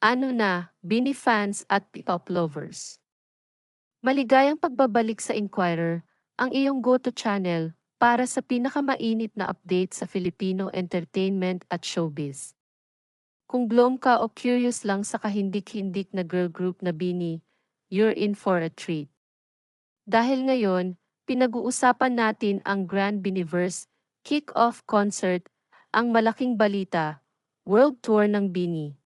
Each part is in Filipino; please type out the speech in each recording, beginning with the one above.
Ano na, Bini fans at P-pop lovers. Maligayang pagbabalik sa Inquirer, ang iyong go-to channel para sa pinakamainit na update sa Filipino entertainment at showbiz. Kung glom ka o curious lang sa kahindik-hindik na girl group na Bini, you're in for a treat. Dahil ngayon, pinag-uusapan natin ang Grand Biniverse Kick-Off Concert, ang malaking balita, World Tour ng Bini.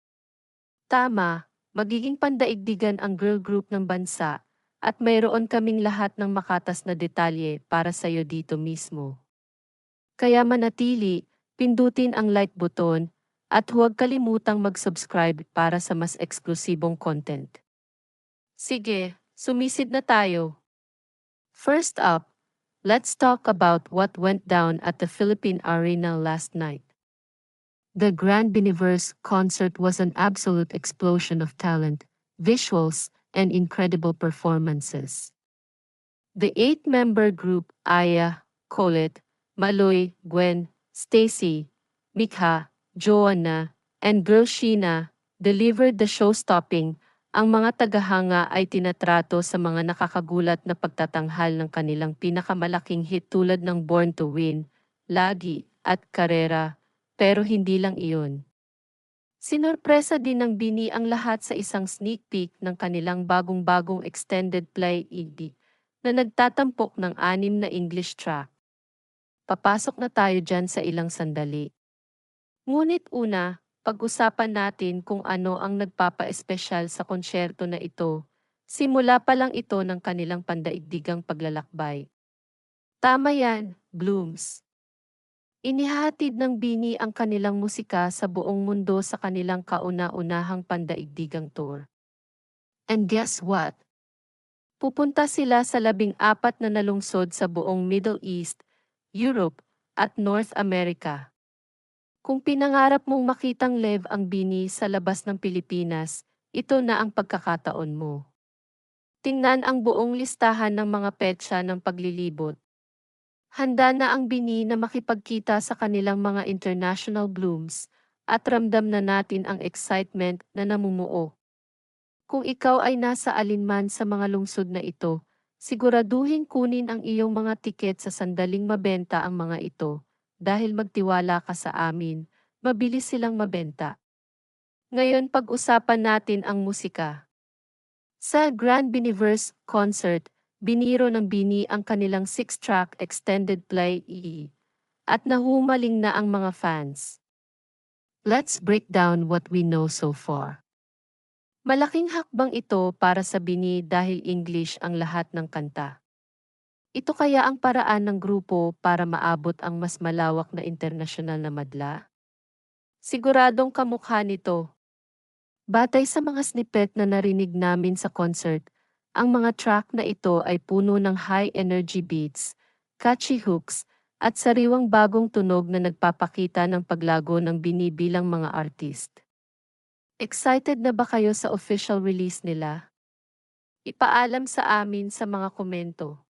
Tama, magiging pandaigdigan ang girl group ng bansa, at mayroon kaming lahat ng makatas na detalye para sa iyo dito mismo. Kaya manatili, pindutin ang like button, at huwag kalimutang mag-subscribe para sa mas eksklusibong content. Sige, sumisid na tayo. First up, let's talk about what went down at the Philippine Arena last night. The Grand Biniverse concert was an absolute explosion of talent, visuals, and incredible performances. The eight-member group Aya, Colette, Maloy, Gwen, Stacy, Mikha, Joanna, and Girl Sheena delivered the show-stopping. Ang mga tagahanga ay tinatrato sa mga nakakagulat na pagtatanghal ng kanilang pinakamalaking hit tulad ng Born to Win, Lagi, at Karera, pero hindi lang iyon. Sinorpresa din ng Bini ang lahat sa isang sneak peek ng kanilang bagong-bagong extended play EP na nagtatampok ng anim na English track. Papasok na tayo dyan sa ilang sandali. Ngunit una, pag-usapan natin kung ano ang nagpapa-espesyal sa konsyerto na ito. Simula pa lang ito ng kanilang pandaigdigang paglalakbay. Tama yan, Blooms. Inihatid ng Bini ang kanilang musika sa buong mundo sa kanilang kauna-unahang pandaigdigang tour. And guess what? Pupunta sila sa labing apat na nalungsod sa buong Middle East, Europe, at North America. Kung pinangarap mong makitang live ang Bini sa labas ng Pilipinas, ito na ang pagkakataon mo. Tingnan ang buong listahan ng mga petsa ng paglilibot. Handa na ang bini na makipagkita sa kanilang mga international blooms at ramdam na natin ang excitement na namumuo. Kung ikaw ay nasa alinman sa mga lungsod na ito, siguraduhin kunin ang iyong mga tiket sa sandaling mabenta ang mga ito dahil magtiwala ka sa amin, mabilis silang mabenta. Ngayon pag-usapan natin ang musika. Sa Grand Biniverse Concert, biniro ng Bini ang kanilang six-track extended play EE. At nahumaling na ang mga fans. Let's break down what we know so far. Malaking hakbang ito para sa Bini dahil English ang lahat ng kanta. Ito kaya ang paraan ng grupo para maabot ang mas malawak na internasyonal na madla? Siguradong kamukha nito. Batay sa mga snippet na narinig namin sa concert, ang mga track na ito ay puno ng high-energy beats, catchy hooks, at sariwang bagong tunog na nagpapakita ng paglago ng binibilang mga artist. Excited na ba kayo sa official release nila? Ipaalam sa amin sa mga komento.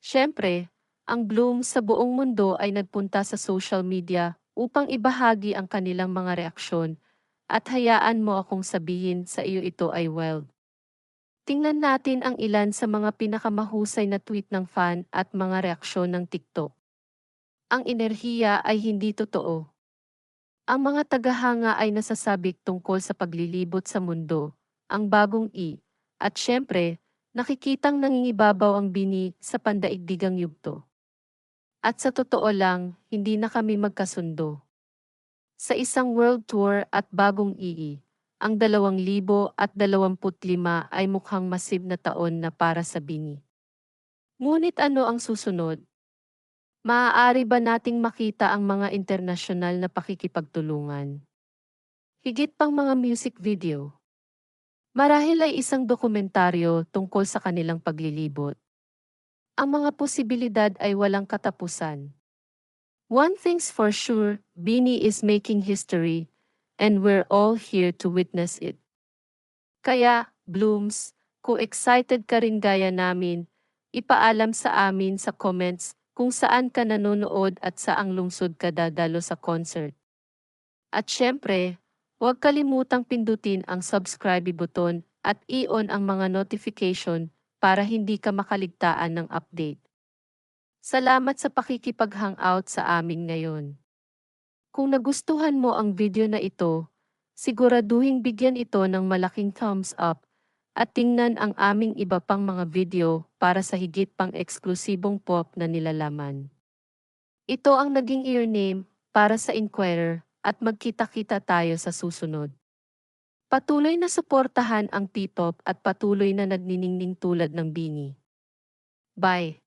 Siyempre, ang Bloom sa buong mundo ay nagpunta sa social media upang ibahagi ang kanilang mga reaksyon at hayaan mo akong sabihin sa iyo ito ay wild. Tingnan natin ang ilan sa mga pinakamahusay na tweet ng fan at mga reaksyon ng TikTok. Ang enerhiya ay hindi totoo. Ang mga tagahanga ay nasasabik tungkol sa paglilibot sa mundo, ang bagong I, at syempre, nakikitang nangingibabaw ang bini sa pandaigdigang yugto. At sa totoo lang, hindi na kami magkasundo. Sa isang world tour at bagong ii, ang 2025 ay mukhang masib na taon na para sa Bini. Ngunit ano ang susunod? Maaari ba nating makita ang mga internasyonal na pakikipagtulungan? Higit pang mga music video. Marahil ay isang dokumentaryo tungkol sa kanilang paglilibot. Ang mga posibilidad ay walang katapusan. One thing's for sure, Bini is making history and we're all here to witness it. Kaya, Blooms, kung excited ka rin gaya namin, ipaalam sa amin sa comments kung saan ka nanonood at saang lungsod ka dadalo sa concert. At syempre, Huwag kalimutang pindutin ang subscribe button at i-on ang mga notification para hindi ka makaligtaan ng update. Salamat sa pakikipag-hangout sa amin ngayon. Kung nagustuhan mo ang video na ito, siguraduhin bigyan ito ng malaking thumbs up at tingnan ang aming iba pang mga video para sa higit pang eksklusibong pop na nilalaman. Ito ang naging earname para sa Inquirer at magkita-kita tayo sa susunod. Patuloy na suportahan ang P-pop at patuloy na nagniningning tulad ng Bini. Bye!